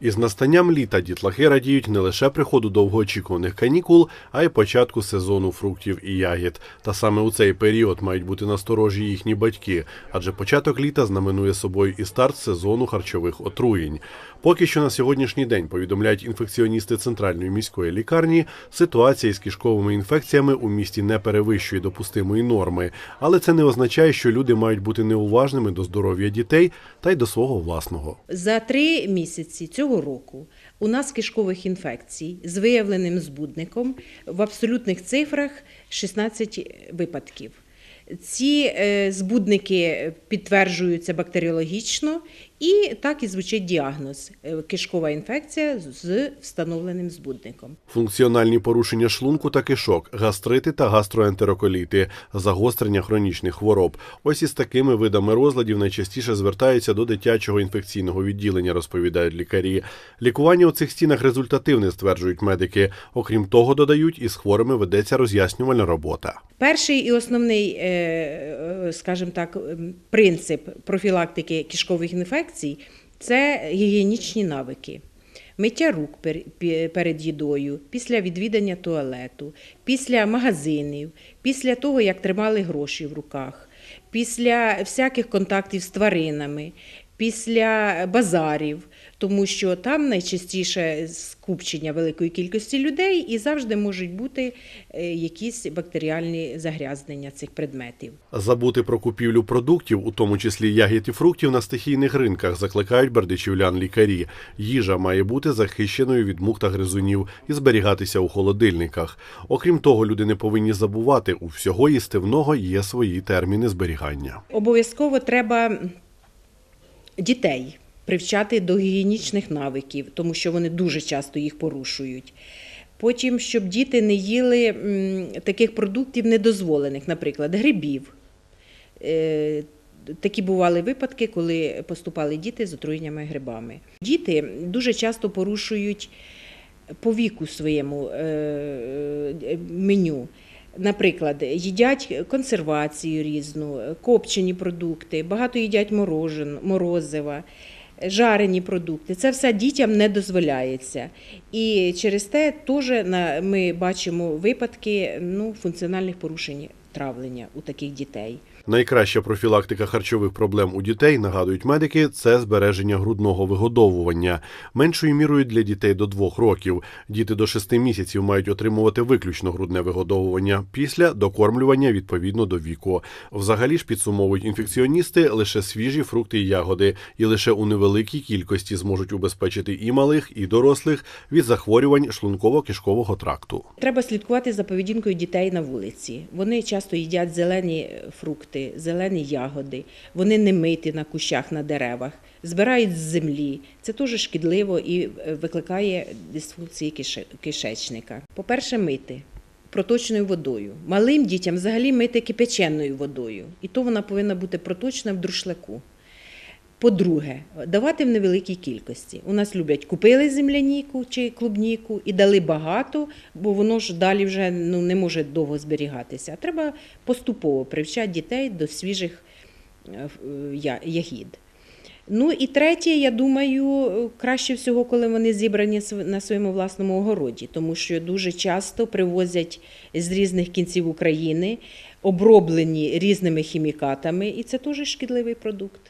Із настанням літа дітлахи радіють не лише приходу довгоочікуваних канікул, а й початку сезону фруктів і ягід. Та саме у цей період мають бути насторожі їхні батьки, адже початок літа знаменує собою і старт сезону харчових отруєнь. Поки що на сьогоднішній день повідомляють інфекціоністи центральної міської лікарні, ситуація із кишковими інфекціями у місті не перевищує допустимої норми, але це не означає, що люди мають бути неуважними до здоров'я дітей та й до свого власного. За три місяці цього року у нас кишкових інфекцій з виявленим збудником в абсолютних цифрах 16 випадків. Ці е, збудники підтверджуються бактеріологічно, і так і звучить діагноз е, кишкова інфекція з встановленим збудником. Функціональні порушення шлунку та кишок, гастрити та гастроентероколіти, загострення хронічних хвороб. Ось із такими видами розладів найчастіше звертаються до дитячого інфекційного відділення, розповідають лікарі. Лікування у цих стінах результативне, стверджують медики. Окрім того, додають, із хворими ведеться роз'яснювальна робота. Перший і основний, е, е, скажімо так, принцип профілактики кишкових інфекцій це гігієнічні навики. Миття рук перед їдою, після відвідання туалету, після магазинів, після того, як тримали гроші в руках, після всяких контактів з тваринами, після базарів, тому що там найчастіше скупчення великої кількості людей і завжди можуть бути е, якісь бактеріальні загрязнення цих предметів. Забути про купівлю продуктів, у тому числі ягід і фруктів, на стихійних ринках, закликають бердичівлян лікарі. Їжа має бути захищеною від мух та гризунів і зберігатися у холодильниках. Окрім того, люди не повинні забувати, у всього їстивного є свої терміни зберігання. Обов'язково треба дітей привчати до гігієнічних навиків, тому що вони дуже часто їх порушують. Потім, щоб діти не їли таких продуктів недозволених, наприклад, грибів. Е, Такі бували випадки, коли поступали діти з отруєннями грибами. Діти дуже часто порушують по віку своєму е, е, меню. Наприклад, їдять консервацію різну, копчені продукти, багато їдять морожен, морозива, жарені продукти. Це все дітям не дозволяється. І через те теж ми бачимо випадки ну, функціональних порушень травлення у таких дітей. Найкраща профілактика харчових проблем у дітей, нагадують медики, це збереження грудного вигодовування. Меншою мірою для дітей до двох років. Діти до шести місяців мають отримувати виключно грудне вигодовування після докормлювання відповідно до віку. Взагалі ж підсумовують інфекціоністи лише свіжі фрукти і ягоди, і лише у невеликій кількості зможуть убезпечити і малих, і дорослих від захворювань шлунково-кишкового тракту. Треба слідкувати за поведінкою дітей на вулиці. Вони часто їдять зелені фрукти, зелені ягоди, вони не миті на кущах, на деревах, збирають з землі. Це теж шкідливо і е, викликає дисфункції кише- кишечника. По-перше, мити. Проточною водою. Малим дітям взагалі мити кипяченою водою. І то вона повинна бути проточна в друшляку. По-друге, давати в невеликій кількості. У нас люблять купили земляніку чи клубніку і дали багато, бо воно ж далі вже ну, не може довго зберігатися. Треба поступово привчати дітей до свіжих е, ягід. Ну і третє, я думаю, краще всього, коли вони зібрані на своєму власному огороді, тому що дуже часто привозять з різних кінців України, оброблені різними хімікатами, і це теж шкідливий продукт.